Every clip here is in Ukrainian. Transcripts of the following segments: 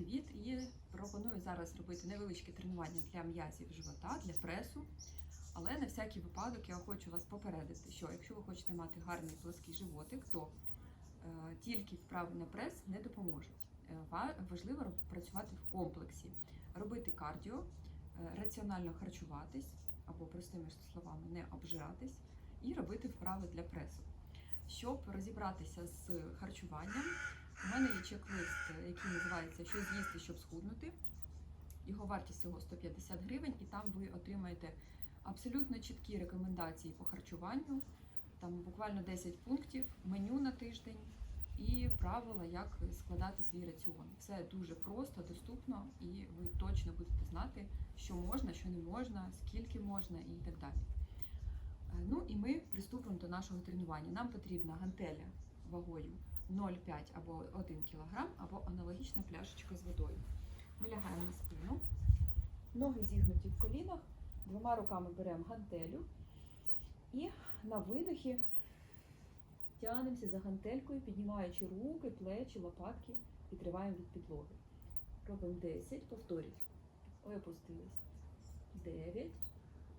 привіт! І пропоную зараз робити невеличке тренування для м'язів живота, для пресу. Але на всякий випадок я хочу вас попередити, що якщо ви хочете мати гарний плоский животик, то е, тільки вправи на прес не допоможуть. Е, важливо працювати в комплексі, робити кардіо, е, раціонально харчуватись або простими словами не обжиратись, і робити вправи для пресу. Щоб розібратися з харчуванням, у мене є чек-лист, який називається Що з'їсти, щоб схуднути. Його вартість всього 150 гривень, і там ви отримаєте абсолютно чіткі рекомендації по харчуванню. Там буквально 10 пунктів, меню на тиждень і правила, як складати свій раціон. Все дуже просто, доступно, і ви точно будете знати, що можна, що не можна, скільки можна і так далі. Е, Ну і ми приступимо до нашого тренування. Нам потрібна гантеля вагою 0,5 або 1 кг, або аналогічна пляшечка з водою. Ми лягаємо на спину, ноги зігнуті в колінах, двома руками беремо гантелю і на видохі тягнемося за гантелькою, піднімаючи руки, плечі, лопатки, відриваємо від підлоги. Робимо 10, повторіть. Ой, опустились. 9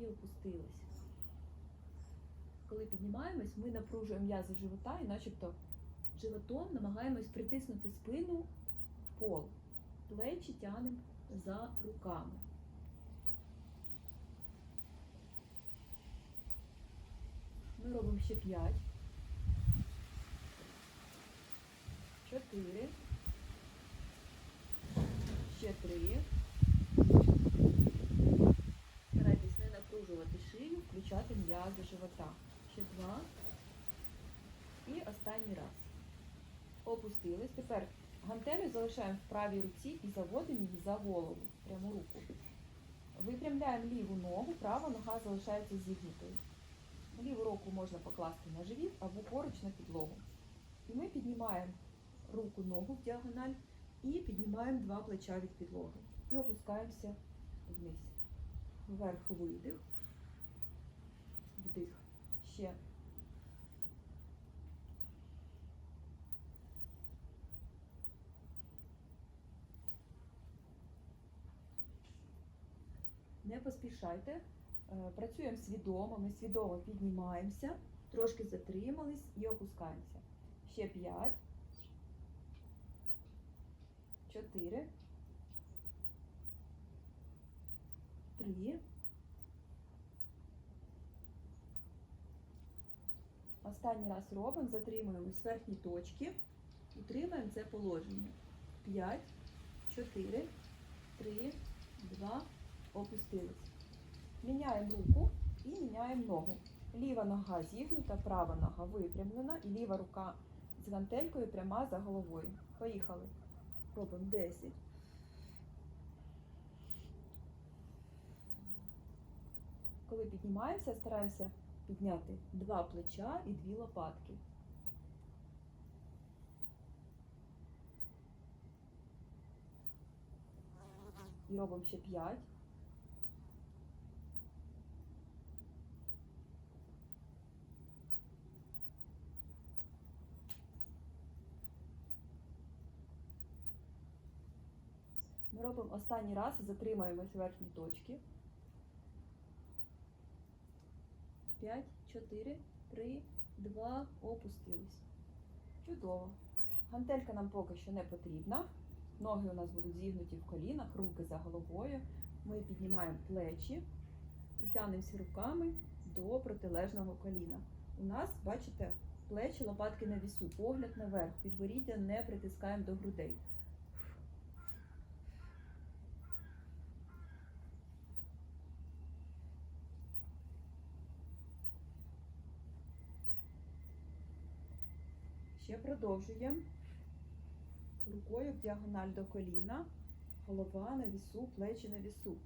і опустились. Коли піднімаємось, ми напружуємо м'язи живота і начебто животом намагаємось притиснути спину в пол. Плечі тягнемо за руками. Ми робимо ще 5. 4. Ще 3. Старайтесь не напружувати шию, включати м'язи живота. Ще 2. І останній раз. Опустились. Тепер гантелю залишаємо в правій руці і заводимо її за голову, пряму руку. Випрямляємо ліву ногу, права нога залишається зігнутою. Ліву руку можна покласти на живіт або поруч на підлогу. І ми піднімаємо руку, ногу в діагональ і піднімаємо два плеча від підлоги. І опускаємося вниз. Вверх видих. Вдих. Ще. Не поспішайте. Е, Працюємо свідомо, ми свідомо піднімаємося, трошки затримались і опускаємося. Ще 5, 4, 3. Останній раз робимо, затримуємось з верхньої точки, утримуємо це положення. 5, 4, 3, 2, опустились. Міняємо руку і міняємо ногу. Ліва нога зігнута, права нога випрямлена і ліва рука з гантелькою пряма за головою. Поїхали. Робимо 10. Коли піднімаємося, стараємося підняти два плеча і дві лопатки. І робимо ще 5. Ми робимо останній раз і затримаємось в верхній точці. 5, 4, 3, 2, опустились. Чудово. Гантелька нам поки що не потрібна. Ноги у нас будуть зігнуті в колінах, руки за головою. Ми піднімаємо плечі і тягнемося руками до протилежного коліна. У нас, бачите, плечі, лопатки на вісу, погляд наверх, підборіддя не притискаємо до грудей. Ще продовжуємо. Рукою в діагональ до коліна, голова на вісу, плечі на вісу.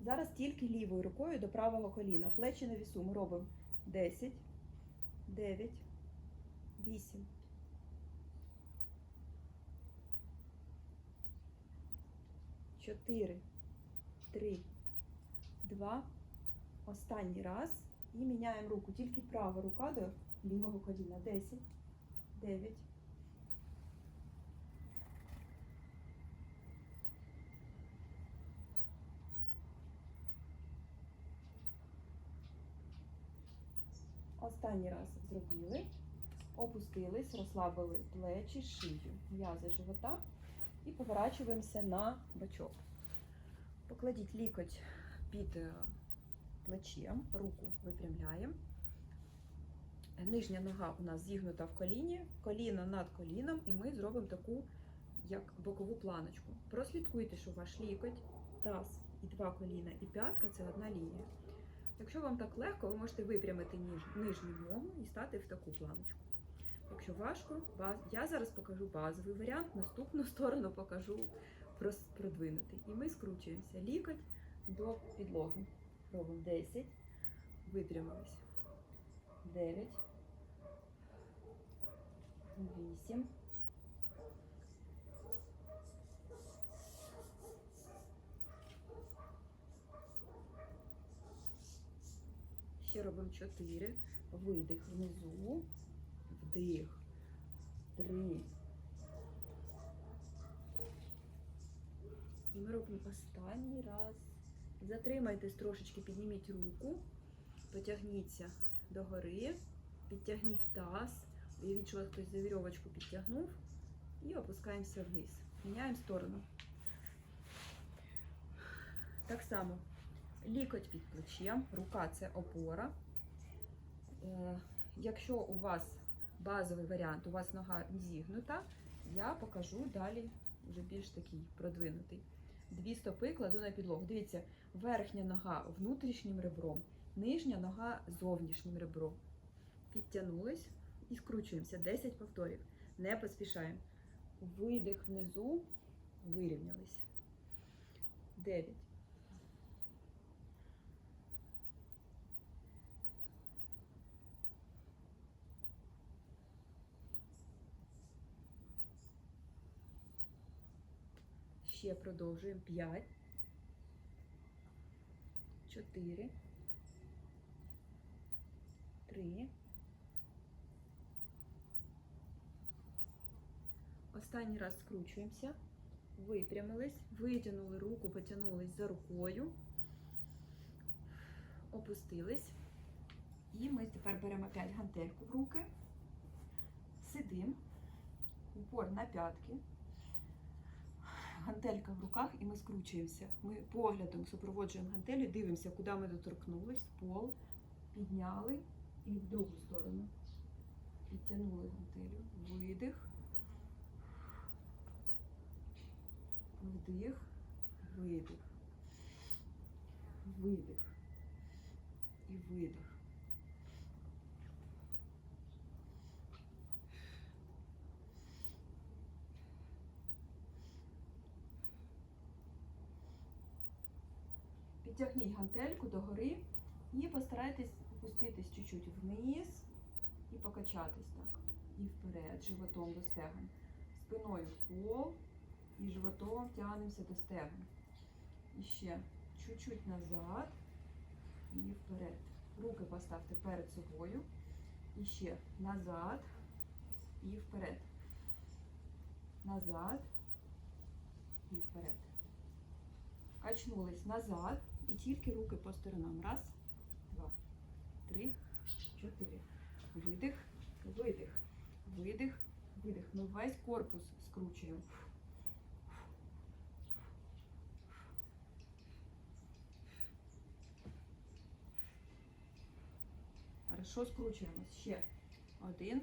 Зараз тільки лівою рукою до правого коліна. Плечі на вісу. Ми робимо 10, 9, 8, чотири, три, два. Останній раз. І міняємо руку. Тільки права рука до лівого коліна. Десять, дев'ять. Останній раз зробили. Опустились, розслабили плечі, шию, м'язи живота і поворачуємося на бочок. Покладіть лікоть під е, плечем, руку випрямляємо. Нижня нога у нас зігнута в коліні, коліно над коліном, і ми зробимо таку як бокову планочку. Прослідкуйте, що ваш лікоть, таз і два коліна, і п'ятка це одна лінія. Якщо вам так легко, ви можете випрямити нижню ногу і стати в таку планочку. Якщо важко, баз... я зараз покажу базовий варіант, наступну сторону покажу продвинутий. І ми скручуємося. Лікоть до підлоги. Робимо 10, випрямились. 9, 8, Ще робимо 4. Видих внизу. Вдих. 3. І ми робимо останній раз. Затримайтесь трошечки, підніміть руку, потягніться догори, підтягніть таз. Уявіть, що вас хтось за вірьовочку підтягнув. І опускаємося вниз. Міняємо сторону. Так само лікоть під плечем, рука це опора. Е, Якщо у вас базовий варіант, у вас нога зігнута, я покажу далі вже більш такий продвинутий. Дві стопи кладу на підлогу. Дивіться, верхня нога внутрішнім ребром, нижня нога зовнішнім ребром. Підтягнулись і скручуємося. 10 повторів. Не поспішаємо. Видих внизу, вирівнялись. 9. Ще продовжуємо. 5. 4. 3. Останній раз скручуємося. Випрямились, витягнули руку, потягнулись за рукою, опустились. І ми тепер беремо опять гантельку в руки, сидимо, упор на п'ятки, гантелька в руках і ми скручуємося. Ми поглядом супроводжуємо гантелю, дивимося, куди ми доторкнулись, в пол, підняли і в другу сторону. Підтягнули гантелю. Видих. Вдих, видих, видих і видих. Підтягніть гантельку догори і постарайтесь опуститись чуть-чуть вниз і покачатись так. І вперед, животом до стегон. Спиною в пол і животом тягнемося до стегон. І ще чуть-чуть назад і вперед. Руки поставте перед собою. І ще назад і вперед. Назад і вперед. Качнулись назад і тільки руки по сторонам. Раз, два, три, чотири. Видих, видих, видих, видих. Ми весь корпус скручуємо. Хорошо скручуємось. Ще один,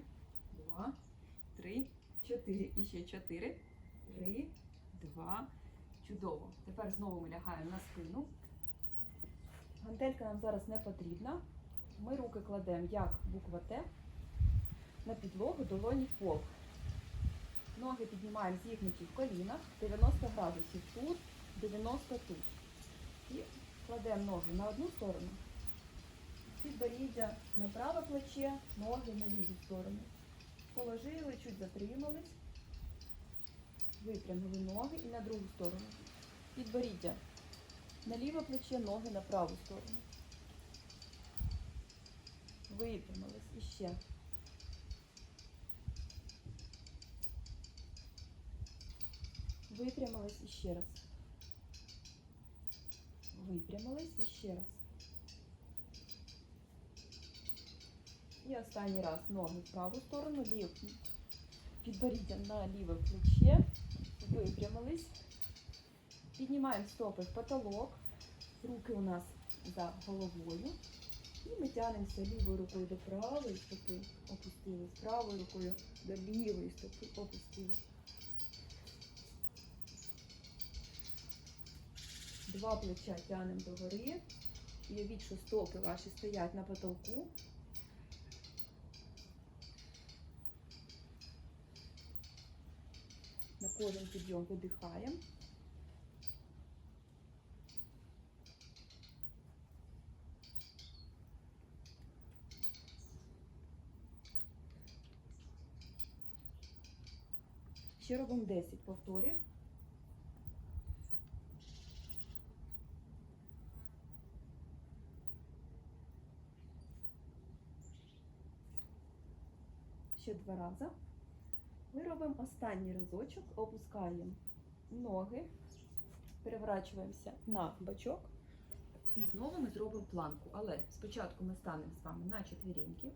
два, три, чотири. І ще чотири. Три, два. Чудово. Тепер знову ми лягаємо на спину. Гантелька нам зараз не потрібна. Ми руки кладемо як буква Т на підлогу, долоні пол. Ноги піднімаємо зігнуті в колінах, 90 градусів тут, 90 тут. І кладемо ноги на одну сторону, підборіддя на праве плече, ноги на ліву сторону. Положили, чуть затримались, випрямили ноги і на другу сторону. Підборіддя На ліве плече, ноги на праву сторону. Випрямились. І ще. Випрямились і ще раз. Випрямились і ще раз. І останній раз ноги в праву сторону, лів, підборіддя на ліве плече. Випрямились. Піднімаємо стопи в потолок. Руки у нас за головою. І ми тягнемося лівою рукою до правої стопи, опустились. Правою рукою до лівої стопи опустились. Два плеча тягнемо догори. Уявіть, що стопи ваші стоять на потолку. На кожен підйом видихаємо. Ще робимо 10 повторів. Ще два рази. Ми робимо останній разочок, опускаємо ноги, переворачуємося на бочок. І знову ми зробимо планку. Але спочатку ми станемо з вами на четвіреньки.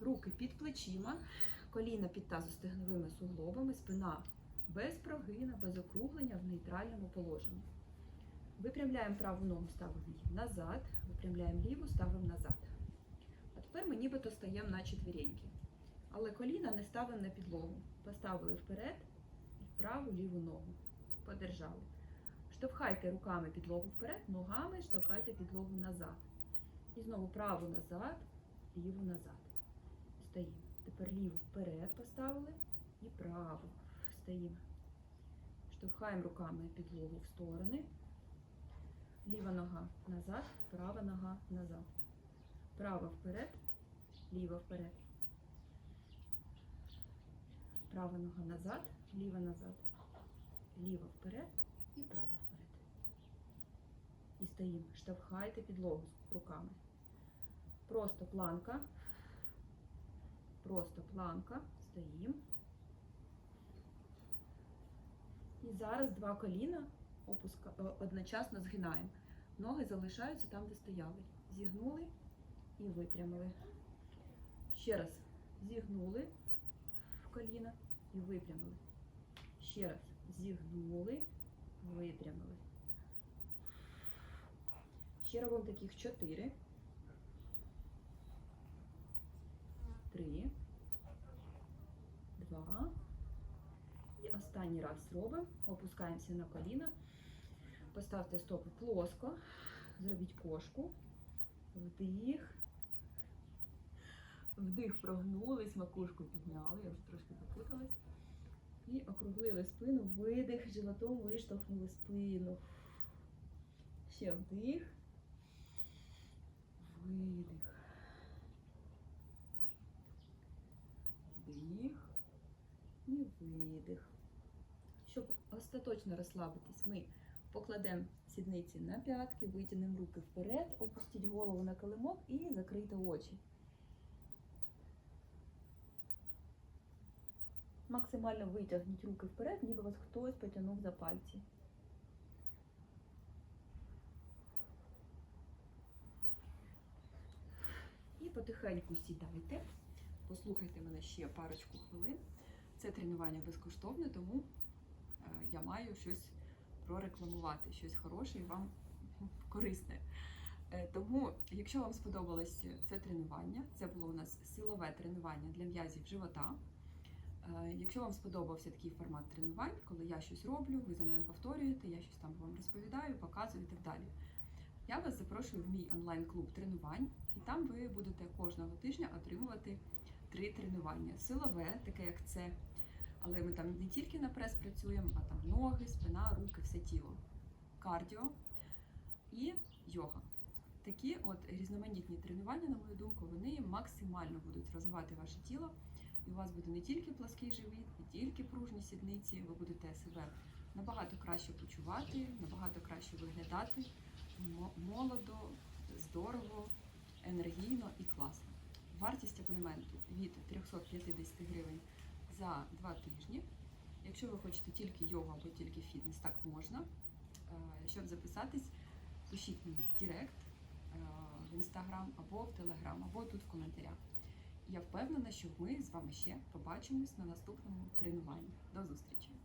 Руки під плечима, коліна під тазостегновими суглобами, спина без прогина, без округлення в нейтральному положенні. Випрямляємо праву ногу, ставимо її назад, випрямляємо ліву, ставимо назад. А тепер ми нібито стаємо на четвіреньки. Але коліна не ставимо на підлогу. Поставили вперед і праву ліву ногу. Подержали. Штовхайте руками підлогу вперед, ногами штовхайте підлогу назад. І знову праву назад, ліву назад. Стоїмо. Тепер ліву вперед поставили і праву. Стоїмо. Штовхаємо руками підлогу в сторони. Ліва нога назад, права нога назад. Права вперед, ліва вперед. Права нога назад, ліва назад. Ліва вперед і права вперед. І стоїмо. Штовхайте підлогу руками. Просто планка. Просто планка. Стоїмо. І зараз два коліна опуска... е, одночасно згинаємо. Ноги залишаються там, де стояли. Зігнули і випрямили. Ще раз. Зігнули в коліна і випрямили. Ще раз. Зігнули, випрямили. Ще робимо таких чотири. Три. Два. І останній раз робимо. Опускаємося на коліна. Поставте стопи плоско. Зробіть кошку. Вдих. Вдих прогнулись, макушку підняли, я вже трошки запуталась. І округлили спину, видих, животом виштовхнули спину. Ще вдих. Видих. Вдих і видих. Щоб остаточно розслабитись, ми покладемо сідниці на п'ятки, витягнемо руки вперед, опустіть голову на килимок і закрийте очі. Максимально витягніть руки вперед, ніби вас хтось потягнув за пальці. І потихеньку сідайте. Послухайте мене ще парочку хвилин. Це тренування безкоштовне, тому я маю щось прорекламувати, щось хороше і вам корисне. Е, Тому, якщо вам сподобалось це тренування, це було у нас силове тренування для м'язів живота. Е, Якщо вам сподобався такий формат тренувань, коли я щось роблю, ви за мною повторюєте, я щось там вам розповідаю, показую і так далі. Я вас запрошую в мій онлайн-клуб тренувань, і там ви будете кожного тижня отримувати три тренування. Силове, таке як це, але ми там не тільки на прес працюємо, а там ноги, спина, руки, все тіло, кардіо і йога. Такі от різноманітні тренування, на мою думку, вони максимально будуть розвивати ваше тіло. І у вас буде не тільки плаский живіт, не тільки пружні сідниці, ви будете себе набагато краще почувати, набагато краще виглядати, молодо, здорово, енергійно і класно. Вартість абонементу від 350 гривень за два тижні. Якщо ви хочете тільки йогу або тільки фітнес, так можна. Е, Щоб записатись, пишіть мені в Директ, е, в інстаграм або в телеграм, або тут в коментарях. Я впевнена, що ми з вами ще побачимось на наступному тренуванні. До зустрічі!